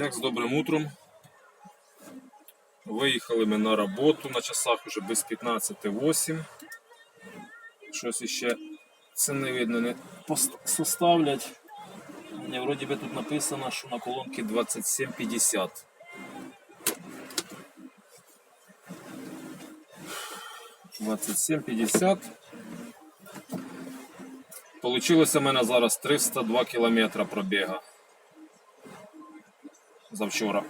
Всех з добрим утром. Виїхали ми на роботу на часах уже без 15.08. Щось іще не видно, не составлять. Ні, вроді би тут написано, що на колонки 2750. Двадцять сім п'ятдесят. Получилося в мене зараз 302 кілометра пробіга. Завчора.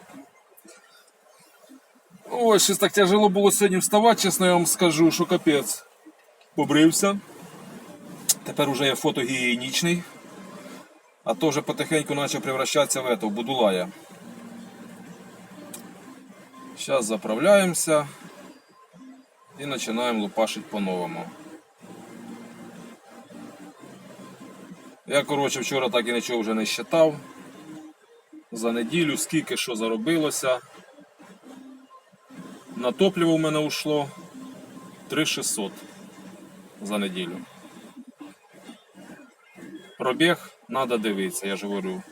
Ой, щось так тяжело було сьогодні вставати, чесно я вам скажу, що капець. Побрився. Тепер уже я фотогігієнічний. А то вже потихеньку почав превращатися в это, в будулая. Зараз заправляємося і починаємо лупашити по-новому. Я, коротше, вчора так і нічого вже не считав. За неділю скільки що заробилося. На топливо в мене ушло 3600 за неділю. Пробіг треба дивитися, я ж говорю.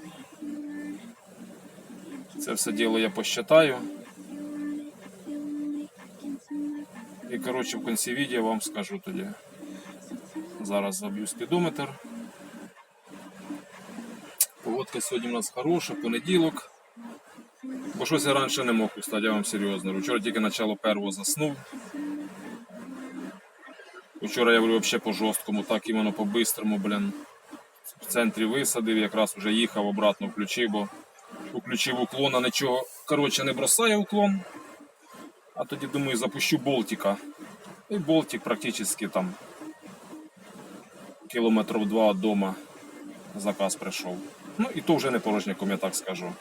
Це все діло я посчитаю. І коротше в кінці відео вам скажу тоді. Зараз заб'ю спідометр. Погодка сьогодні у нас хороша, понеділок. Бо щось я раніше не мог устати, я вам серйозно. Вчора тільки начало першого заснув. Вчора я взагалі по жорсткому, так іменно по бистрому, блін. В центрі висадив, якраз вже їхав, обратно включив, бо включив уклон, а нічого коротше не бросає уклон. А тоді думаю, запущу болтика. І болтик практично там кілометрів два від заказ прийшов. Ну і то вже не порожняком, я так скажу.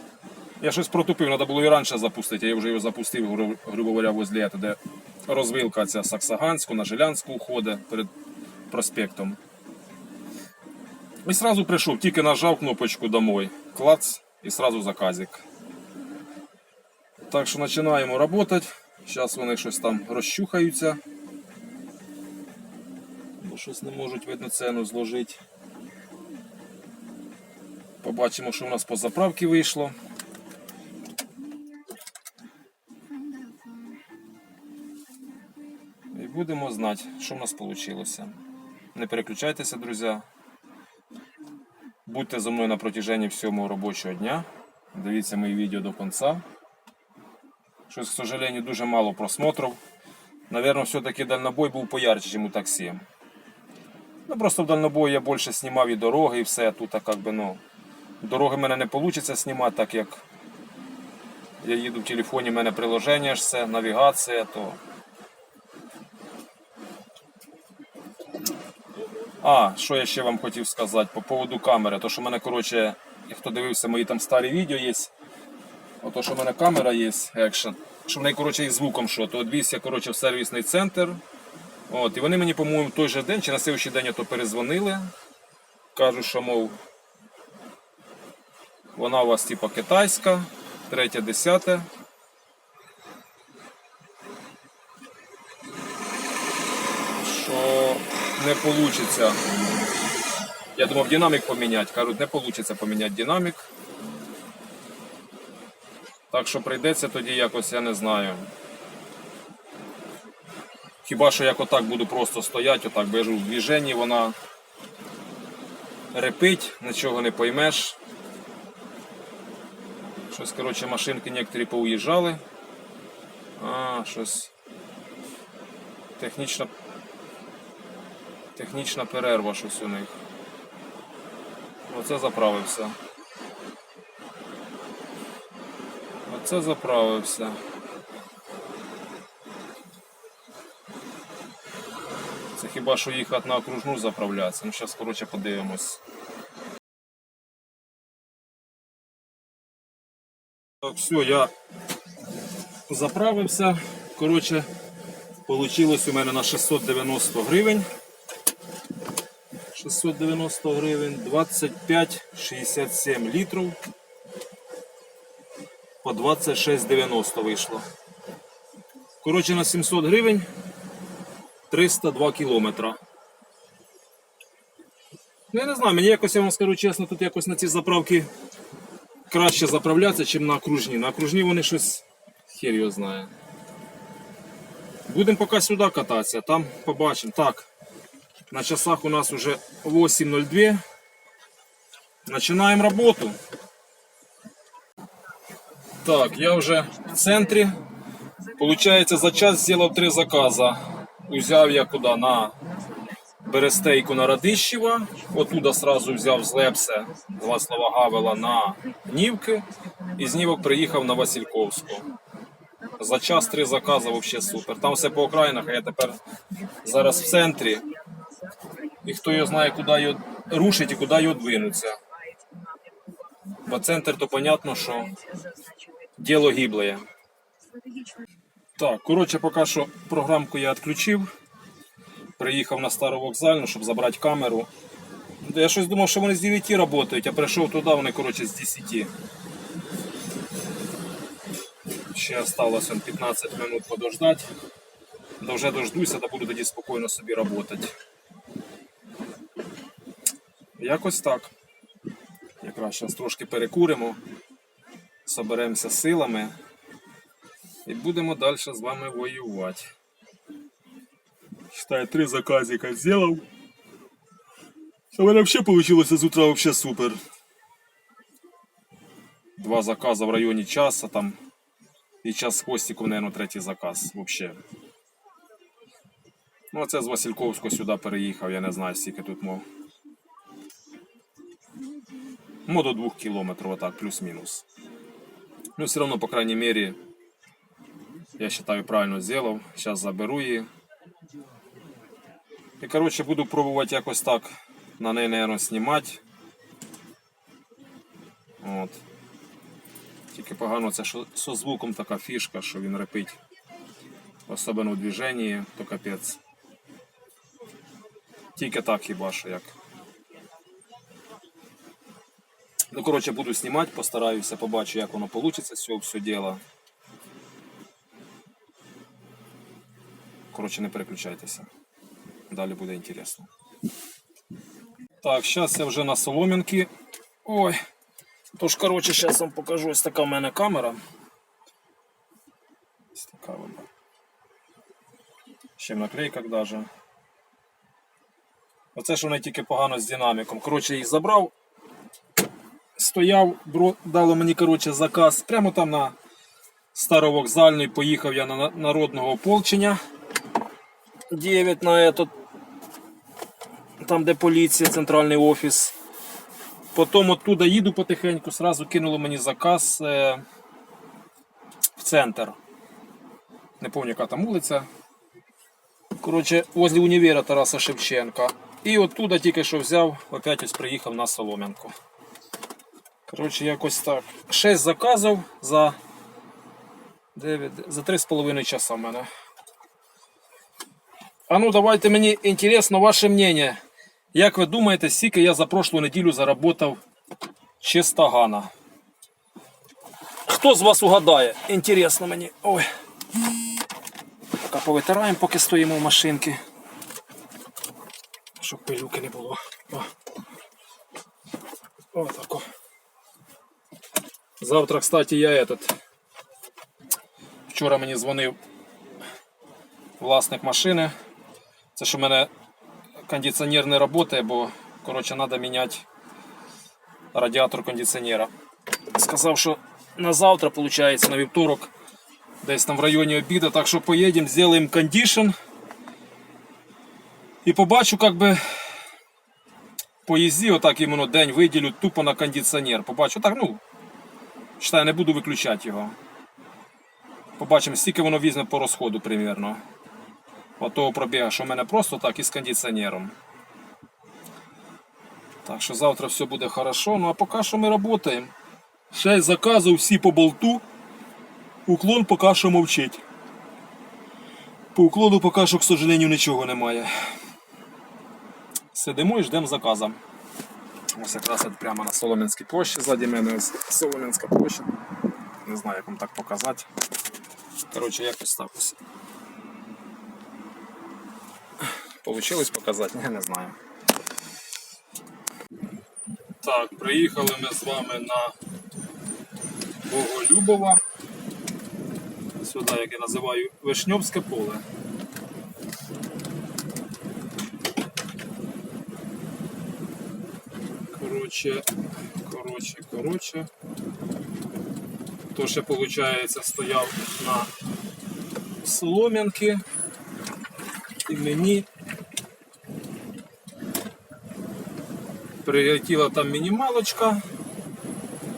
Я щось протупив, треба було і раніше запустити, я вже його запустив, гру- грубо говоря, возле этого, де розвилка ця Саксаганську на Жилянську уходить перед проспектом. І сразу прийшов, тільки нажав кнопочку домой, клац і сразу заказик. Так що починаємо працювати. Зараз вони щось там розчухаються. Бо щось не можуть видно ціну зложити. Побачимо, що у нас по заправці вийшло. І будемо знати, що в нас вийшло. Не переключайтеся, друзі. Будьте за мною на протяжении всього робочого дня. Дивіться мої відео до кінця. Щось, к сожалению, дуже мало просмотрів. Наверное, все-таки дальнобой був поярче, ніж у таксі. Ну, просто в дальнобої я більше знімав і дороги, і все. Тут, как би, ну, дороги в мене не вийде знімати, так як я їду в телефоні, в мене приложення ж все, навігація, то. А, що я ще вам хотів сказати по поводу камери. То, що в мене, коротше, хто дивився мої там старі відео є. Ото, що в мене камера є, екшн. Що в неї, коротше, із звуком що, то відвіз я, коротше, в сервісний центр. От, і вони мені, по-моєму, той же день чи на следующий день то перезвонили. Кажуть, що, мов, вона у вас типа китайська, третє, десяте. Що не вийде. Я думав динамік поміняти. Кажуть, не вийде поміняти динамік. Так що прийдеться тоді якось, я не знаю. Хіба що як отак буду просто стояти, отак бежу в движенні, вона репить, нічого не поймеш. Щось, коротше, машинки некоторі поуїжджали. А, щось. Технічна. Технічна перерва щось у них. Оце заправився. Оце заправився. Це хіба що їхати на окружну заправлятися. Ну, зараз, коротше, подивимось. Так, все, я заправився. Коротше, вийшло у мене на 690 гривень. 690 гривень, 25,67 літрів. По 26,90 вийшло. Коротше, на 700 гривень 302 кілометра. Ну, я не знаю, мені якось, я вам скажу чесно, тут якось на ці заправки краще заправлятися, ніж на окружні. На окружні вони щось хер його знає. Будемо поки сюди кататися, там побачимо. Так, на часах у нас вже 8.02. Починаємо роботу. Так, я вже в центрі. Получається, за час зробив три закази. Узяв я куди на Берестейку на Радищева. Оттуда сразу взяв з Лепсе два слова Гавела на Нівки. І з Нівок приїхав на Васильковську. За час три закази взагалі супер. Там все по окраїнах, а я тепер зараз в центрі. І хто його знає, куди його рушить і куди його двинуться. Бо центр, то понятно, що діло гіблеє. Так, коротше, поки що програмку я відключив. Приїхав на стару вокзальну, щоб забрати камеру. Я щось думав, що вони з 9 працюють, а прийшов туди, вони коротше з 10. Ще осталось 15 минут подождати. Да вже дождуся, да буду тоді спокійно собі працювати. Якось так. Якраз зараз трошки перекуримо, соберемося силами і будемо далі з вами воювати. Считай, три заказика сделал. У мене вообще получилось з утра вообще супер. Два заказа в районі часа там. І час з хвостиком, наверное, третій заказ вообще. Ну, а це з Васильковського сюди переїхав, я не знаю, скільки тут мов. Ну, до двох кілометрів, отак, плюс-мінус. Ну, все равно, по крайней мере, я считаю, правильно сделал. Сейчас заберу її. І, коротше, буду пробувати якось так на неї, наверное, знімати. От. Тільки погано це що со звуком така фішка, що він репить. Особливо в движенні, то капець. Тільки так хіба що як. Ну, коротше, буду знімати, постараюся, побачу, як воно вийде з цього все діло. Коротше, не переключайтеся. Далі буде інтересно. Так, зараз я вже на соломінки. Ой. Тож, коротше, зараз вам покажу. Ось така в мене камера. Ось така вона. Ще в наклейках даже. Оце ж вона тільки погано з динаміком. Коротше, їх забрав. Стояв, бро, дало мені коротше, заказ. Прямо там на старовокзальний поїхав я на народного ополчення. 9 на этот, там де поліція, центральний офіс. Потім оттуда їду потихеньку, сразу кинуло мені заказ е, в центр. Не пам'ятаю, яка там вулиця. Коротше, возле універа Тараса Шевченка. І оттуда тільки що взяв, опять ось приїхав на Солом'янку. Коротше, якось так. 6 заказів за 9, за 3,5 часа в мене. А ну давайте мені інтересно ваше мнение. Як ви думаєте, скільки я за прошлу неділю заработав чистогана? Хто з вас угадає? Інтересно мені. Ой. Поки повитираємо, поки стоїмо в машинці. Щоб пилюки не було. О. О, тако. Завтра, кстати, я этот. Вчора мені дзвонив власник машини. Це що в мене кондиціонер не працює, бо коротше, треба міняти радіатор кондиціонера. Сказав, що на завтра, виходить, на вівторок, десь там в районі обіду, так що поїдемо, зробимо кондишн. І побачу, як би по їзді, отак іменно день виділю тупо на кондиціонер. Побачу, так, ну, считай, не буду виключати його. Побачимо, скільки воно візьме по розходу примірно. От того пробіга, що в мене просто так і з кондиціонером. Так що завтра все буде хорошо. Ну а поки що ми працюємо. 6 заказів всі по болту. Уклон поки що мовчить. По уклону поки що, к сожалению, нічого немає. Сидимо і ждемо заказа. Ось якраз прямо на Солом'янській площі ззаді мене ось Солом'янська площа. Не знаю, як вам так показати. Коротше, якось так ось. Получилось показати? Я не знаю. Так, приїхали ми з вами на Боголюбова. Сюди, як я називаю, Вишньовське поле. Коротше, коротше, коротше. То ще, виходить, стояв на Солом'янки. І мені прилетіла там мінімалочка.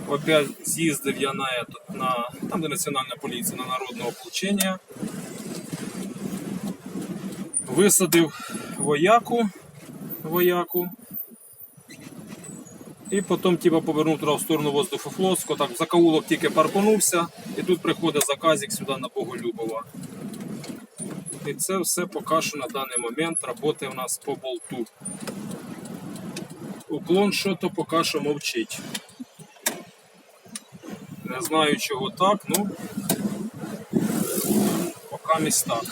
Опять з'їздив я на, этот, на там, де національна поліція, на народне ополчення. Висадив вояку, вояку. І потім типу, повернув туди в сторону Воздухофлотського, так в закоулок тільки паркунувся, і тут приходить заказик сюди на Боголюбова. І це все поки що на даний момент працює у нас по болту. Уклон що то поки що мовчить. Не знаю чого так, ну поки місь так.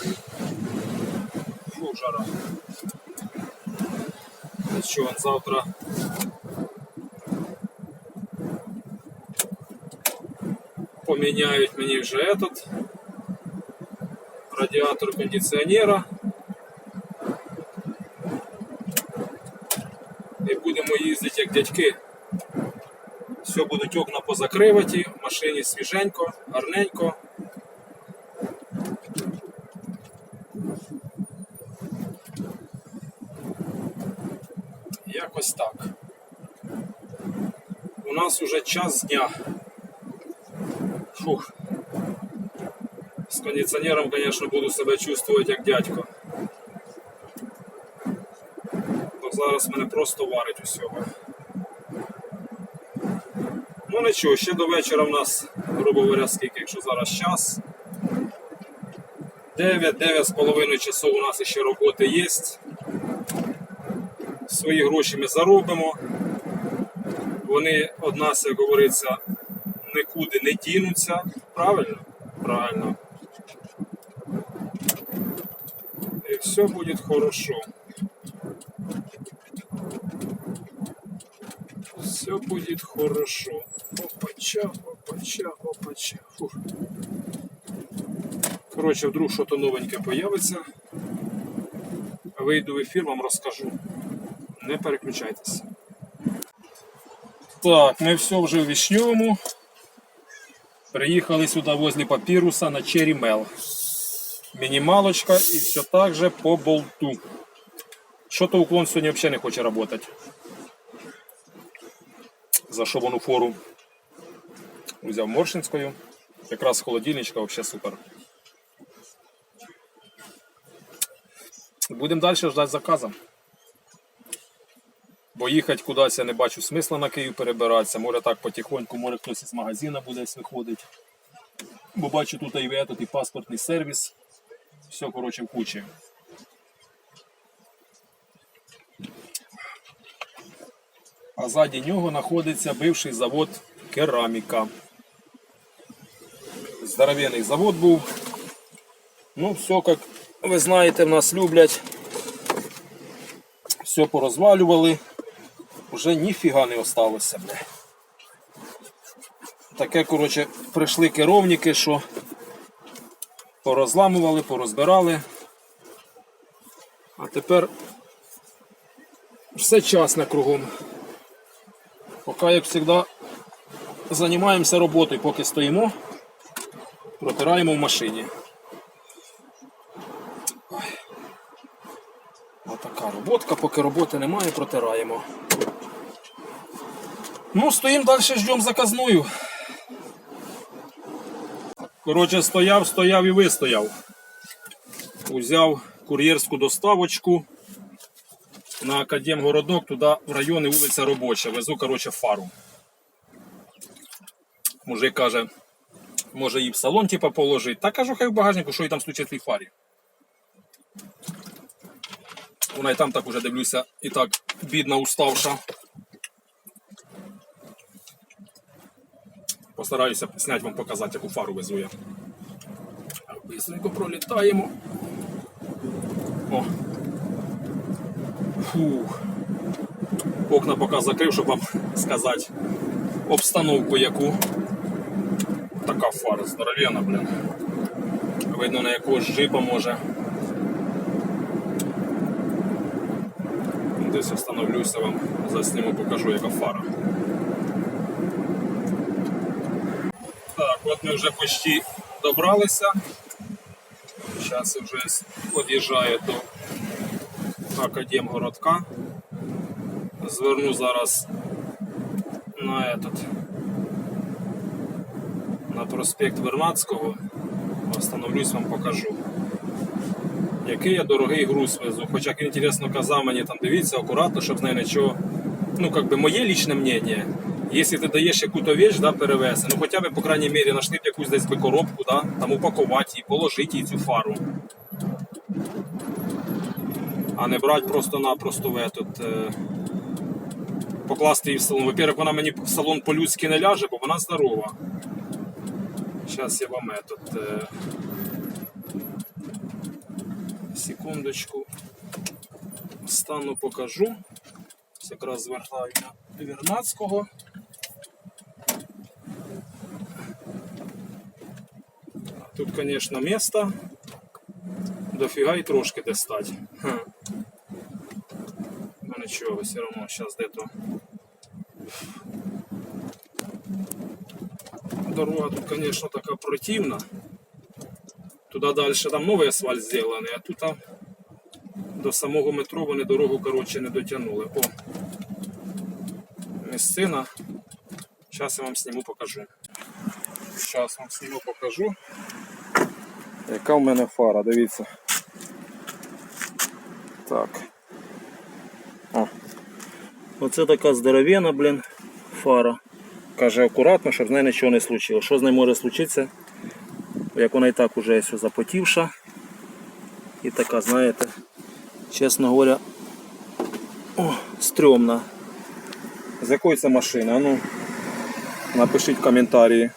Фу, жара. Ну що, завтра поміняють мені вже этот радіатор кондиціонера. будемо як дядьки. Все будуть окна позакриваті, в машині свіженько, гарненько. Якось так. У нас уже час дня. Фух. З кондиціонером, звісно, буду себе чувствувати як дядько. Зараз мене просто варить усього. Ну нічого, ще до вечора в нас, грубо говоря, скільки, якщо зараз час. 9-9,5 часов у нас ще роботи є. Свої гроші ми заробимо. Вони від нас, як говориться, нікуди не дінуться. Правильно? Правильно. І все буде хорошо. Все будет хорошо. Опача, опача, опача. Фух. Коротше, вдруг щось новеньке появиться. Вийду в ефір, вам розкажу. Не переключайтеся. Так, ми все вже в Вишньовому. Приїхали сюди возле папіруса на Mel. Мінімалочка і все так же по болту. Що-то уклон сьогодні взагалі не хоче працювати. Зашовану фору взяв Моршинською. Якраз холодильничка взагалі супер. Будемо далі ждати заказу. Бо їхати кудись я не бачу смисла на Київ перебиратися. Може так потихоньку, може хтось із магазину буде десь виходить. Бо бачу тут і этот, і паспортний сервіс. Все, коротше, в кучі. А ззаді нього знаходиться бивший завод кераміка. Здоровенний завод був. Ну, все, як ви знаєте, в нас люблять. Все порозвалювали. Уже ніфіга не осталося. Бля. Таке, коротше, прийшли керовники, що порозламували, порозбирали. А тепер все часне кругом. Поки, як завжди, займаємося роботою, поки стоїмо, протираємо в машині. Отака роботка, поки роботи немає, протираємо. Ну, стоїмо далі, ждемо заказную. Коротше, стояв, стояв і вистояв. Узяв кур'єрську доставочку на Академгородок, туди в райони вулиця Робоча. Везу, коротше, фару. Мужик каже, може її в салон типа, положити. Та кажу, хай в багажнику, що і там стучить в фарі. Вона і там так уже дивлюся, і так бідна уставша. Постараюся зняти вам показати, яку фару везу я. Бистренько пролітаємо. О. Фух. Окна поки закрив, щоб вам сказати обстановку яку. така фара здоровена, блін. Видно на якогось джипа може. Десь остановлюся вам, засніму, покажу, яка фара. Так, от ми вже почти добралися. Зараз вже під'їжджаю до Академгородка. Зверну зараз на этот на проспект Вернадського. Остановлюсь вам покажу. Який я дорогий груз везу. Хоча як інтересно казав мені там дивіться акуратно, щоб з нею нічого. Ну, как би моє лічне мнення. Якщо ти даєш яку-то вещь, да, перевези, ну хоча б, по крайній мірі, нашли б якусь десь би коробку, да, там упакувати її, положити їй цю фару А не брати просто-напросто в этот, е, покласти її в салон. Во-первых, вона мені в салон по-людськи не ляже, бо вона здорова. Зараз я вам этот, е, секундочку. Стану покажу. Ось якраз звертаю на Вірнацького. А Тут, звісно, місто. Дофіга і трошки де стати. Ха. Нічого, все одно зараз де-то. Дорога тут, звісно, така противна. Туди далі там новий асфальт зроблений, а тут до самого метро вони дорогу коротше не дотягнули. О, місцина. Зараз я вам сніму покажу. Зараз вам сніму покажу. Яка в мене фара, дивіться. Так. Оце така здоровена, блін, фара. Каже акуратно, щоб з нею нічого не случилось. Що з нею може случитися? Як вона і так уже все запотівша. І така, знаєте, чесно говоря, о, стрьомна. З якої це машини? А Ну, напишіть в коментарі.